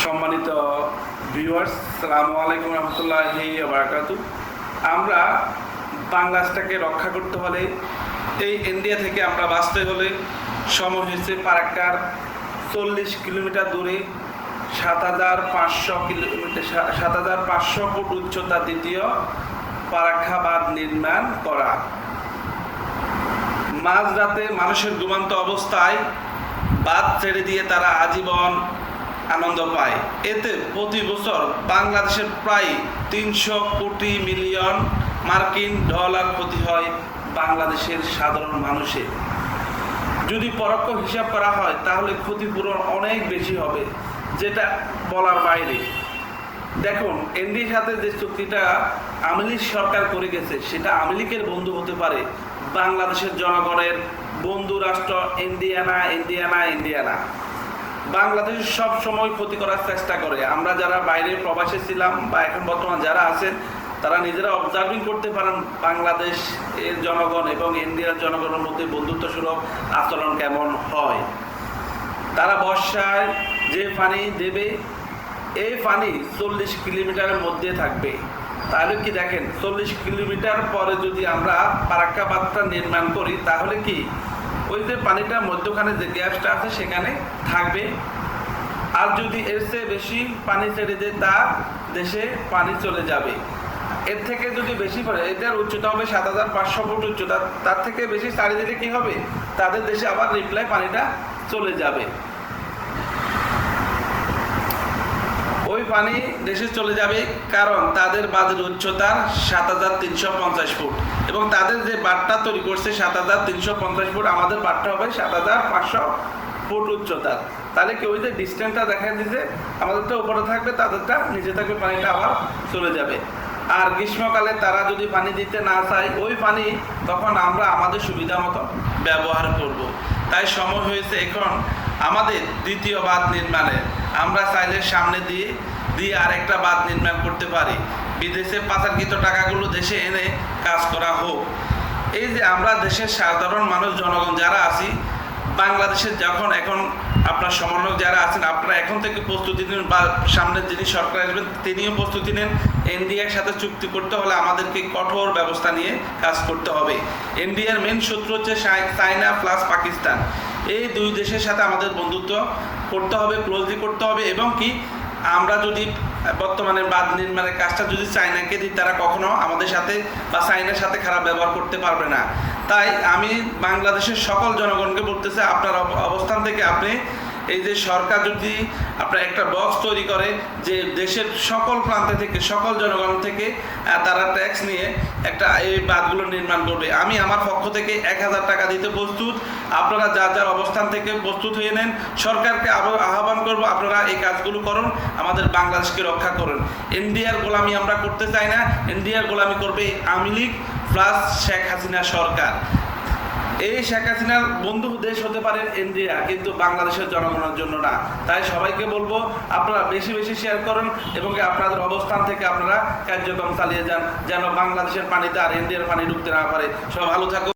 সম্মানিত ভিউয়ার্স সালামু আলাইকুম রহমতুল্লাহি বারাকাতু আমরা বাংলাদেশটাকে রক্ষা করতে হলে, এই ইন্ডিয়া থেকে আমরা বাঁচতে হলে সময় হয়েছে পারাক্কার চল্লিশ কিলোমিটার দূরে সাত হাজার পাঁচশো কিলোমিটার, সাত হাজার পাঁচশো ফুট উচ্চতা দ্বিতীয় পারাক্ষা বাঁধ নির্মাণ করা। মাঝরাতে মানুষের ঘুমান্ত অবস্থায় বাদ ছেড়ে দিয়ে তারা আজীবন আনন্দ পায়। এতে প্রতি বছর বাংলাদেশের প্রায় তিনশো কোটি মিলিয়ন মার্কিন ডলার ক্ষতি হয় বাংলাদেশের সাধারণ মানুষের। যদি পরোক্ষ হিসাব করা হয়, তাহলে ক্ষতিপূরণ অনেক বেশি হবে, যেটা বলার বাইরে। দেখুন এনডির সাথে যে চুক্তিটা আমেলিক সরকার করে গেছে, সেটা আমেলিকের বন্ধু হতে পারে। বাংলাদেশের জনগণের বন্ধু রাষ্ট্র ইন্ডিয়ানা ইন্ডিয়ানা ইন্ডিয়ানা। বাংলাদেশ সব সময় ক্ষতি করার চেষ্টা করে। আমরা যারা বাইরে প্রবাসে ছিলাম বা এখন বর্তমান যারা আছেন, তারা নিজেরা অবজার্ভিং করতে পারেন বাংলাদেশ এর জনগণ এবং ইন্ডিয়ার জনগণের মধ্যে বন্ধুত্ব সুলভ আচরণ কেমন হয়। তারা বর্ষায় যে পানি দেবে, এই পানি চল্লিশ কিলোমিটারের মধ্যে থাকবে। তাহলে কি দেখেন, চল্লিশ কিলোমিটার পরে যদি আমরা পারাক্কা বাঁধটা নির্মাণ করি, তাহলে কি ওই যে পানিটা মধ্যখানে যে গ্যাসটা আছে সেখানে থাকবে। আর যদি এর চেয়ে বেশি পানি ছেড়ে দেয়, তা দেশে পানি চলে যাবে। এর থেকে যদি বেশি পড়ে এদের উচ্চতা হবে সাত হাজার পাঁচশো ফুট উচ্চতা। তার থেকে বেশি সারি দিলে কি হবে? তাদের দেশে আবার রিপ্লাই পানিটা চলে যাবে। ওই পানি দেশে চলে যাবে কারণ তাদের বাঁধের উচ্চতা সাত হাজার তিনশো পঞ্চাশ ফুট। এবং তাদের যে বাঁধটা তৈরি করছে সাত হাজার তিনশো পঞ্চাশ ফুট, আমাদের বাঁধটা হবে সাত হাজার পাঁচশো ফুট উচ্চতার তাহলে কি ওই যে ডিস্টেন্সটা দেখা দিচ্ছে আমাদেরটা উপরে থাকবে, তাদেরটা নিচে থাকবে, পানিটা আবার চলে যাবে। আর গ্রীষ্মকালে তারা যদি পানি দিতে না চায়, ওই পানি তখন আমরা আমাদের সুবিধা মতো ব্যবহার করব। তাই সময় হয়েছে এখন আমাদের দ্বিতীয় বাঁধ নির্মাণে আমরা চাইলে সামনে দিয়ে দিয়ে আরেকটা বাঁধ নির্মাণ করতে পারি। বিদেশে পাচারকৃত টাকাগুলো দেশে এনে কাজ করা হোক। এই যে আমরা দেশের সাধারণ মানুষ, জনগণ যারা আছি বাংলাদেশের যখন এখন আপনার সমন্বয়ক যারা আছেন, আপনারা এখন থেকে প্রস্তুতি নিন বা সামনের যিনি সরকার আসবেন, তিনিও প্রস্তুতি নেন। এনডিএর সাথে চুক্তি করতে হলে আমাদেরকে কঠোর ব্যবস্থা নিয়ে কাজ করতে হবে। এনডিএর মেন শত্রু হচ্ছে চায়না প্লাস পাকিস্তান। এই দুই দেশের সাথে আমাদের বন্ধুত্ব করতে হবে ক্লোজলি করতে হবে এবং কি আমরা যদি বর্তমানে বাদ নির্মাণের কাজটা যদি চায়নাকে দিই, তারা কখনো আমাদের সাথে বা চায়নার সাথে খারাপ ব্যবহার করতে পারবে না। তাই আমি বাংলাদেশের সকল জনগণকে বলতেছি, আপনার অব- অবস্থান থেকে আপনি এই যে সরকার যদি আপনার একটা বক্স তৈরি করে যে দেশের সকল প্রান্ত থেকে, সকল জনগণ থেকে তারা ট্যাক্স নিয়ে একটা এই বাঁধগুলো নির্মাণ করবে। আমি আমার পক্ষ থেকে এক হাজার টাকা দিতে প্রস্তুত। আপনারা যার যার অবস্থান থেকে প্রস্তুত হয়ে নেন। সরকারকে আহ্বান করব, আপনারা এই কাজগুলো করুন, আমাদের বাংলাদেশকে রক্ষা করুন। ইন্ডিয়ার গোলামি আমরা করতে চাই না। ইন্ডিয়ার গোলামি করবে আওয়ামী লীগ প্লাস শেখ হাসিনা সরকার। এই শেখ হাসিনার বন্ধু দেশ হতে পারে ইন্ডিয়া কিন্তু বাংলাদেশের জনগণের জন্য না। তাই সবাইকে বলব, আপনারা বেশি বেশি শেয়ার করুন এবং আপনাদের অবস্থান থেকে আপনারা কার্যক্রম চালিয়ে যান, যেন বাংলাদেশের পানিতে আর ইন্ডিয়ার পানি ঢুকতে না পারে। সব ভালো থাকুন।